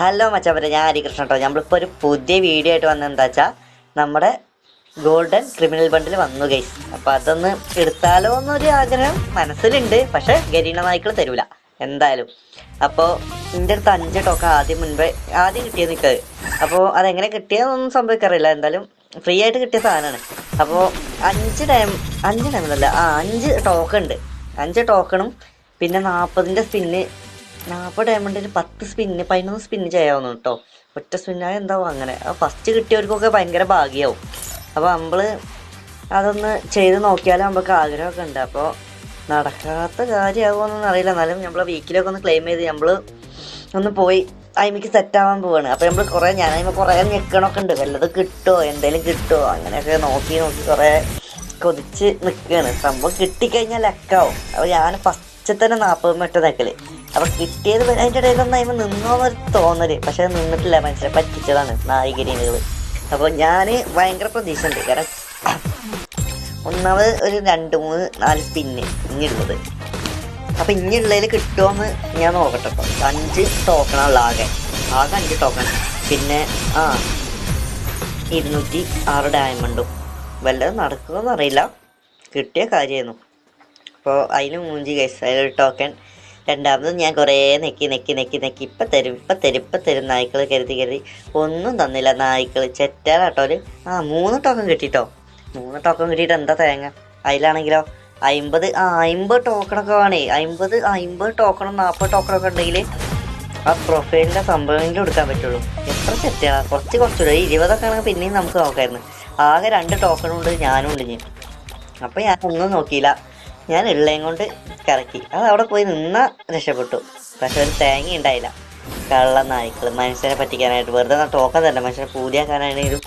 Hello മച്ചാപ്പറ ഞാൻ ഹരികൃഷ്ണൻ കേട്ടോ നമ്മളിപ്പോൾ ഒരു പുതിയ വീഡിയോ ആയിട്ട് വന്നത് എന്താ വെച്ചാൽ നമ്മുടെ ഗോൾഡൻ ക്രിമിനൽ ബണ്ടിൽ വന്നു ഗൈസ് അപ്പോൾ അതൊന്ന് എടുത്താലോ എന്നൊരു ആഗ്രഹം മനസ്സിലുണ്ട്. പക്ഷേ ഗരീണ നായ്ക്കൾ തരൂല. എന്തായാലും. അപ്പോൾ എന്റെ അടുത്ത് അഞ്ച് ടോക്ക ആദ്യം മുൻപേ ആദ്യം കിട്ടിയത് നിൽക്കുന്നത് അപ്പോൾ അതെങ്ങനെ കിട്ടിയതൊന്നും സംഭവിക്കാറില്ല. എന്തായാലും ഫ്രീ ആയിട്ട് കിട്ടിയ സാധനമാണ് അപ്പോൾ അഞ്ച് ടൈം അഞ്ച് ടൈമിലല്ല ആ അഞ്ച് ടോക്കൺ ഉണ്ട്. അഞ്ച് ടോക്കണും പിന്നെ നാൽപ്പതിന്റെ സ്പിന്ന് നാൽപ്പത് ഡയമണ്ടിന് പത്ത് സ്പിന്ന് പതിനൊന്ന് സ്പിന്ന് ചെയ്യാവുന്നു കേട്ടോ ഒറ്റ സ്പിന്നായ എന്താവും അങ്ങനെ. ആ ഫസ്റ്റ് കിട്ടിയവർക്കൊക്കെ ഭയങ്കര ഭാഗ്യമാവും അപ്പോൾ നമ്മൾ അതൊന്ന് ചെയ്ത് നോക്കിയാലും നമുക്ക് ആഗ്രഹമൊക്കെ ഉണ്ട്. അപ്പോൾ നടക്കാത്ത കാര്യമാകുമെന്നൊന്നും അറിയില്ല. എന്നാലും നമ്മളെ വീക്കിലൊക്കെ ഒന്ന് ക്ലെയിം ചെയ്ത് നമ്മൾ ഒന്ന് പോയി അയിമയ്ക്ക് സെറ്റ് ആവാൻ പോവാണ്. അപ്പോൾ നമ്മൾ കുറേ ഞാൻ അതിന് കുറേ ഞെക്കണമൊക്കെ ഉണ്ട്. വല്ലത് കിട്ടുമോ എന്തെങ്കിലും കിട്ടുമോ അങ്ങനെയൊക്കെ നോക്കി നോക്കി കുറേ കൊതിച്ച് നിൽക്കുകയാണ് സംഭവം കിട്ടിക്കഴിഞ്ഞാൽ ലക്കാവും. അപ്പോൾ ഞാൻ ഫസ്റ്റ് തന്നെ നാൽപ്പത് മറ്റോ നിൽക്കൽ അപ്പോൾ കിട്ടിയത് അതിന്റെ ഇടയിലൊന്നും അതിന് നിന്നോന്നൊരു തോന്നൽ. പക്ഷെ നിന്നിട്ടില്ല മനസ്സിലെ പറ്റിച്ചതാണ് നായികരീനുകൾ അപ്പോൾ ഞാൻ ഭയങ്കര പ്രതീക്ഷ ഉണ്ട് കാരണം ഒന്നാമത് ഒരു രണ്ട് മൂന്ന് നാല് സ്പിന്ന് ഇനിയുള്ളത്. അപ്പം ഇനിയുള്ളതിൽ കിട്ടുമോയെന്ന് ഞാൻ നോക്കട്ടെ കേട്ടോ അഞ്ച് ടോക്കണുള്ള ആകെ. ആകെ അഞ്ച് ടോക്കൺ. പിന്നെ ആ ഇരുന്നൂറ്റി ആറ് ഡയമണ്ടും. വല്ലതും നടക്കുമെന്ന് അറിയില്ല കിട്ടിയ കാര്യമായിരുന്നു. അപ്പോൾ അതിന് മൂഞ്ചി കേസ് അതിലൊരു ടോക്കൺ രണ്ടാമത് ഞാൻ കുറേ നെക്കി നെക്കി നെക്കി നെക്കി. ഇപ്പം തരും ഇപ്പം തരും ഇപ്പം തരും. നായ്ക്കൾ കരുതി കരുതി. ഒന്നും തന്നില്ല നായ്ക്കൾ ഒരു ആ മൂന്ന് ടോക്കൺ കിട്ടിട്ടോ? മൂന്ന് ടോക്കൺ കിട്ടിയിട്ട് എന്താ തേങ്ങ? അതിലാണെങ്കിലോ? അമ്പത് ആ അമ്പത് ടോക്കണൊക്കെ വേണേ. അമ്പത് അമ്പത് ടോക്കണും നാൽപ്പത് ടോക്കണൊക്കെ ഉണ്ടെങ്കിൽ ആ പ്രൊഫൈലിന്റെ സംഭവമെങ്കിലും എടുക്കാൻ പറ്റുള്ളൂ. എത്ര സെറ്റാണ് കുറച്ച് കുറച്ചുള്ളൂ ഇരുപതൊക്കെ ആണെങ്കിൽ പിന്നെയും നമുക്ക് നോക്കായിരുന്നു. ആകെ രണ്ട് ടോക്കണും ഉണ്ട് ഞാനും ഉണ്ട് ഞാൻ അപ്പോൾ ഞാൻ ഒന്നും നോക്കിയില്ല. ഞാൻ ഉള്ളേം കൊണ്ട് കറക്കി. അത് അവിടെ പോയി നിന്നാ രക്ഷപ്പെട്ടു. പക്ഷെ ഒരു തേങ്ങ ഉണ്ടായില്ല കള്ള നായ്ക്കൾ മനുഷ്യനെ പറ്റിക്കാനായിട്ട്. വെറുതെ ടോക്കൺ തന്നെ മനുഷ്യനെ പൂതിയാക്കാനാണെങ്കിലും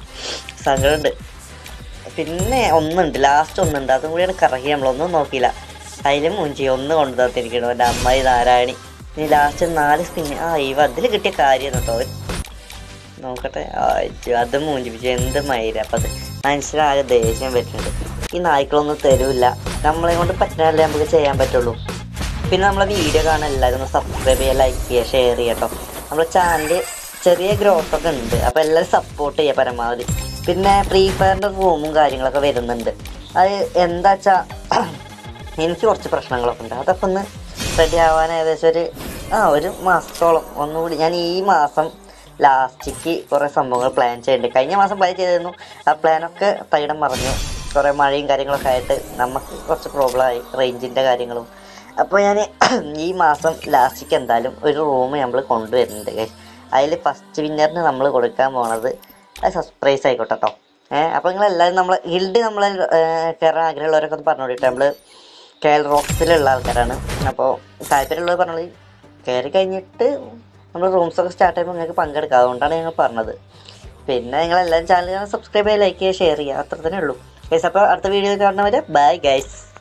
സങ്കടമുണ്ട് പിന്നെ ഒന്നുണ്ട് ലാസ്റ്റ് ഒന്നുണ്ട്. അതും കൂടിയാണ് കറക്കി നമ്മളൊന്നും നോക്കിയില്ല. അതിലും മുഞ്ചി ഒന്ന് കൊണ്ടു തന്നിരിക്കണം എന്റെ അമ്മായി നാരായണി. ഇനി ലാസ്റ്റ് നാല് സ്പിന്ന് ആ ഇവ അതിൽ കിട്ടിയ കാര്യം കേട്ടോ നോക്കട്ടെ. അത് മൂഞ്ചിപ്പിച്ചു. എന്ത് മൈര. അപ്പം അത് മനുഷ്യരാകെ ദേഷ്യം വരുന്നുണ്ട്. ഈ നായ്ക്കളൊന്നും തരൂല്ല. നമ്മളെ കൊണ്ട് പറ്റുന്നതല്ലേ നമുക്ക് ചെയ്യാൻ പറ്റുള്ളൂ. പിന്നെ നമ്മളെ വീഡിയോ കാണാൻ എല്ലാവരും ഒന്ന് സബ്സ്ക്രൈബ് ചെയ്യുക ലൈക്ക് ചെയ്യുക ഷെയർ ചെയ്യുക കേട്ടോ നമ്മുടെ ചാനൽ ചെറിയ ഗ്രോത്ത് ഒക്കെ ഉണ്ട്. അപ്പോൾ എല്ലാവരും സപ്പോർട്ട് ചെയ്യുക പരമാവധി. പിന്നെ ഫ്രീ ഫയറിന്റെ റൂമും കാര്യങ്ങളൊക്കെ വരുന്നുണ്ട്. അത് എന്താ വെച്ചാൽ എനിക്ക് കുറച്ച് പ്രശ്നങ്ങളൊക്കെ ഉണ്ട്. അതൊക്കെ ഒന്ന് റെഡി ആവാൻ ഏകദേശം ഒരു ആ ഒരു മാസത്തോളം. ഒന്നുകൂടി ഞാൻ ഈ മാസം ലാസ്റ്റിക്ക് കുറേ സംഭവങ്ങൾ പ്ലാൻ ചെയ്യുന്നുണ്ട് കഴിഞ്ഞ മാസം പ്ലാൻ ചെയ്തിരുന്നു. ആ പ്ലാനൊക്കെ തൈടം മറഞ്ഞു. കുറേ മഴയും കാര്യങ്ങളൊക്കെ ആയിട്ട് നമുക്ക് കുറച്ച് പ്രോബ്ലം ആയി റേഞ്ചിന്റെ കാര്യങ്ങളും. അപ്പോൾ ഞാൻ ഈ മാസം ലാസ്റ്റിക്ക് എന്തായാലും ഒരു റൂം നമ്മൾ കൊണ്ടുവരുന്നുണ്ട് അതിൽ ഫസ്റ്റ് വിന്നറിന് നമ്മൾ കൊടുക്കാൻ പോണത് അത് സർപ്രൈസ് ആയിക്കോട്ടെ കേട്ടോ ഏഹ് അപ്പോൾ നിങ്ങൾ എല്ലാവരും നമ്മൾ ഗിൽഡ് നമ്മൾ കയറാൻ ആഗ്രഹമുള്ളവരൊക്കെ ഒന്ന് പറഞ്ഞോടിട്ട് നമ്മൾ കേൾ റോക്സിലുള്ള ആൾക്കാരാണ്. അപ്പോൾ താല്പര്യമുള്ളത് പറഞ്ഞത് കയറി കഴിഞ്ഞിട്ട് നമ്മൾ റൂംസൊക്കെ സ്റ്റാർട്ട് ചെയ്യുമ്പോൾ നിങ്ങൾക്ക് പങ്കെടുക്കാം. അതുകൊണ്ടാണ് ഞങ്ങൾ പറഞ്ഞത്. പിന്നെ നിങ്ങൾ എല്ലാവരും ചാനൽ സബ്സ്ക്രൈബ് ചെയ്യുക ലൈക്ക് ചെയ്യുക ഷെയർ ചെയ്യുക അത്ര തന്നെ ഉള്ളൂ. അപ്പോൾ അടുത്ത വീഡിയോ കാണുന്നവരെ ബൈ ഗൈസ്